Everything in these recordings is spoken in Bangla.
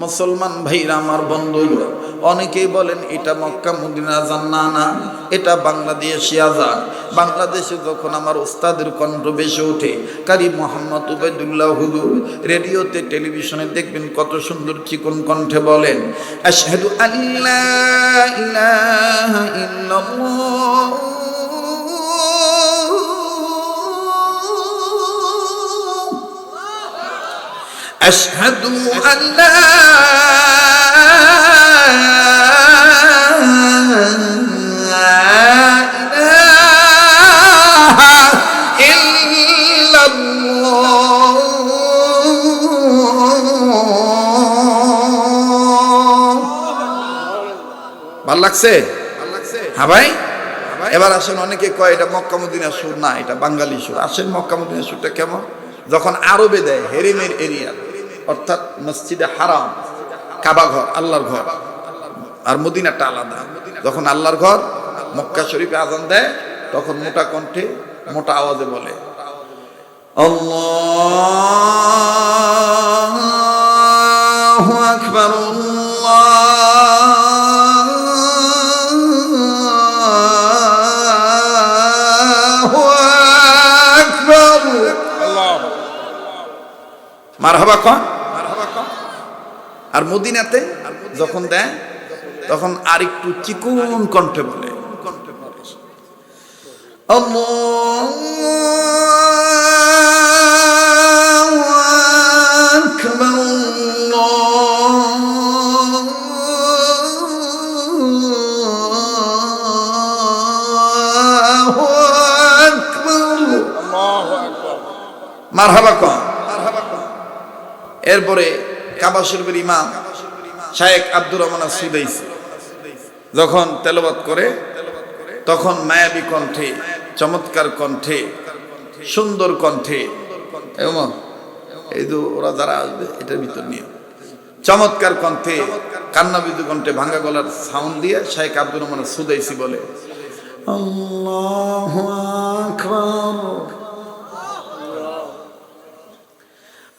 মুসলমান ভাইরা, আমার বন্ধু অনেকেই বলেন, এটা মক্কা মদিনা জান্না না না এটা বাংলাদেশি আজান। বাংলাদেশে যখন আমার ওস্তাদের কণ্ঠ বেশি ওঠে, কারি মোহাম্মদ উবাইদুল্লাহ হুজুর রেডিওতে, টেলিভিশনে দেখবেন কত সুন্দর চিকন কণ্ঠে বলেন, আশহাদু আল্লাহ ইলাহা ইল্লাল্লাহ। أشهد أن لا إله إلا الله ভাল লাগছে হ্যাঁ ভাই এবার আসেন অনেকে কয় এটা মক্কা মদিনা সুর না এটা বাঙালি সুর আসেন মক্কা মদিনা সুরটা কেমন যখন আরবে দেয় হেরিমের এরিয়া অর্থাৎ মসজিদে হারাম কাবা ঘর আল্লাহর ঘর। আর মদিনাটা আলাদা। যখন আল্লাহর ঘর মক্কা শরীফে আজান দেয় তখন মোটা কণ্ঠে মোটা আওয়াজে বলে আল্লাহু আকবার আল্লাহু মারহাবা কন। আর মদিনাতে যখন দেয় তখন আর একটু চিকুন কণ্ঠে বলে মারহাবা কন এরপরে কাবা শরীফের ইমাম শায়েক আব্দুর রহমান সুদাইসি যখন তেলবাদ করে, তখন মায়াবী কণ্ঠে, চমৎকার কণ্ঠে, সুন্দর কণ্ঠে এই তো ওরা যারা আসবে, এটার ভিতর নিয়ে। চমৎকার কণ্ঠে কান্নাবিদু কণ্ঠে, ভাঙ্গা গলার সাউন্ড দিয়ে শায়েক আব্দুর রহমান সুদাইসি বলে, আল্লাহু আকবার।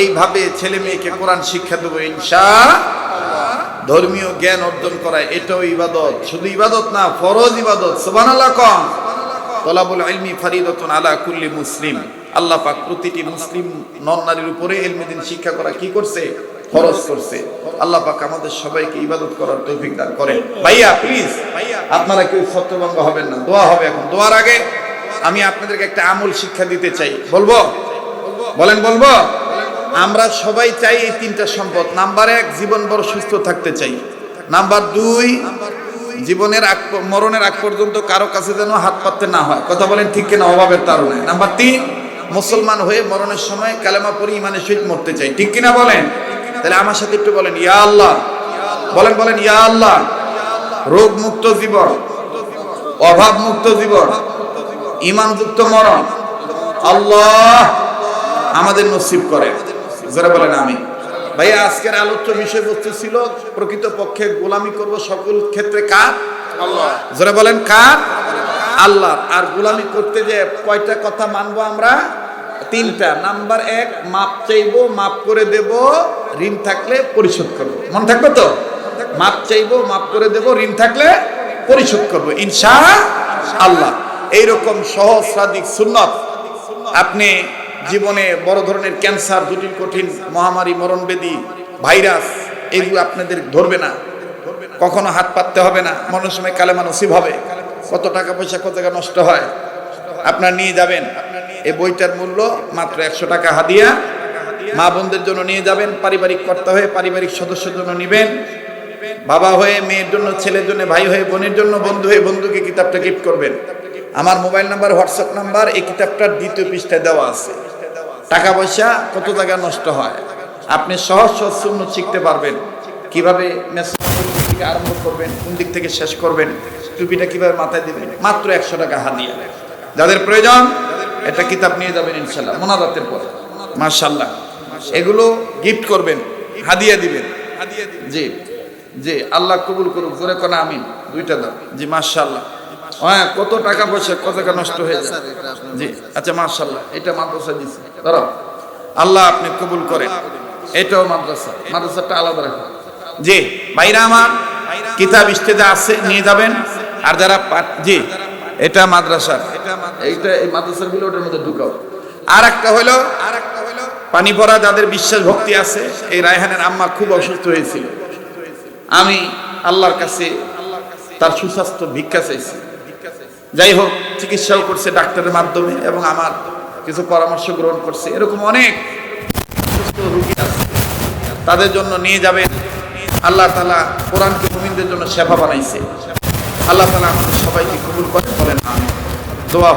এইভাবে ছেলে মেয়েকে কোরআন শিক্ষা দেবো, ইনশা ধর্মীয় জ্ঞান অর্জন করা, এটাও ইবাদত। শুধু ইবাদত না, ফরজ ইবাদত। সুবহানাল্লাহ কম তলাবুল ইলমি ফারিদাতুন আলা কুল্লি মুসলিম। আল্লাহ পাক প্রতিটি মুসলিম নন নারীর উপরে ইলমি দিন শিক্ষা করা কি করছে? ফরজ করছে। আল্লাহ পাক আমাদের সবাইকে ইবাদত করার তৌফিক দান করেন। ভাইয়া প্লিজ আপনারা কেউ ছত্রভঙ্গ হবেন না, দোয়া হবে এখন। দোয়ার আগে আমি আপনাদেরকে একটা আমল শিক্ষা দিতে চাই। বলব? বলেন, বলব? আমরা সবাই চাই এই তিনটা সম্পদ। নাম্বার এক, জীবন বড় সুস্থ থাকতে চাই। নাম্বার দুই, জীবনের আগ মরণের আগ পর্যন্ত কারও কাছে যেন হাত পাততে না হয়। কথা বলেন ঠিক কিনা অভাবের তারণে নাম্বার তিন, মুসলমান হয়ে মরণের সময় কালেমা পড়ে ইমানের সহিত মরতে চাই। ঠিক কিনা বলেন? তাহলে আমার সাথে একটু বলেন, ইয়া আল্লাহ। বলেন বলেন, ইয়া আল্লাহ। রোগ মুক্ত জীবন অভাব মুক্ত জীবন, ইমানযুক্ত মরণ, আল্লাহ আমাদের নসিব করেন। যারা বলেন আমি ভাইয়া আজকের আলোচ্য বিষয়বস্তু ছিল প্রকৃতপক্ষে গোলামি করব সকল ক্ষেত্রে কার? আল্লাহ। যারা বলেন কার? আল্লাহ। আর গোলামি করতে যে কয়টা কথা মানবো আমরা? তিনটা। নাম্বার এক মাপ চাইব মাপ করে দেব ঋণ থাকলে পরিশোধ করব। মন থাকবে তো? মাপ চাইব মাপ করে দেব ঋণ থাকলে পরিশোধ করব। ইনশা আল্লাহ। এইরকম সহস্রাধিক সুন্নত আপনি জীবনে বড় ধরনের ক্যান্সার, জটিল, কঠিন মহামারী, মরণবেদী, ভাইরাস, এগুলো আপনাদের ধরবে না। কখনো হাত পাততে হবে না মনের সময় কালেমা নসিব হবে। কত টাকা পয়সা, কত টাকা নষ্ট হয়, আপনার নিয়ে যাবেন। এই বইটার মূল্য মাত্র একশো টাকা হাদিয়া। মা বোনদের জন্য নিয়ে যাবেন, পারিবারিক কর্তা হয়ে পারিবারিক সদস্যের জন্য নিবেন। বাবা হয়ে, মেয়ের জন্য, ছেলের জন্য, ভাই হয়ে, বোনের জন্য, বন্ধু হয়ে, বন্ধুকে কিতাবটা গিফট করবেন। আমার মোবাইল নাম্বার, হোয়াটসঅ্যাপ নাম্বার, এই কিতাবটার দ্বিতীয় পৃষ্ঠায় দেওয়া আছে। টাকা পয়সা কত জায়গা নষ্ট হয়? আপনি সহজ সহজ শূন্য শিখতে পারবেন। কীভাবে আরম্ভ করবেন, কোন দিক থেকে শেষ করবেন, টুপিটা কীভাবে মাথায় দিবেন, মাত্র একশো টাকা হাদিয়া যাদের প্রয়োজন এটা কিতাব নিয়ে যাবেন ইনশাল্লাহ, মোনাজাতের পর। মার্শাল্লাহ এগুলো গিফট করবেন, হাদিয়া দিবেন। হাদিয়া জি জি, আল্লাহ কবুল করুক, জোরে কোন, আমিন। দুইটা দাও। জি মার্শাল্লাহ হ্যাঁ কত টাকা পয়সা কত টাকা নষ্ট হয়ে যায়। জি আচ্ছা মার্শাল্লাহ এটা মাদ্রাসা দিচ্ছে ধরো আল্লাহ আপনি কবুল করেন। এটাও মাদ্রাসা। মাদ্রাসাটা আলাদা রাখো। জি ভাইরা আমার কিতাব ইস্তেদা আছে নিয়ে যাবেন। আর যারা জি এটা মাদ্রাসা। এইটা এই মাদ্রাসারগুলো ওটার মধ্যে ঢুকাও। আর একটা হলো আর একটা হলো পানি পড়া যাদের বিশ্বাস ভক্তি আছে এই রায়হানের আম্মা খুব অসুস্থ হয়েছিল। আমি আল্লাহর কাছে তার সুস্বাস্থ্য ভিক্ষা চাইছি। যাই হোক, চিকিৎসাও করছে ডাক্তারের মাধ্যমে এবং আমার কিছু পরামর্শ গ্রহণ করছে। এরকম অনেক সুস্থ রুগী আছে। তাদের জন্য নিয়ে যাবেন। আল্লাহ তালা কোরআনকে মুমিনদের জন্য সেবা বানাইছে। আল্লাহ তালা আমাদের সবাইকে কবুল করে বলেন আমি দোয়া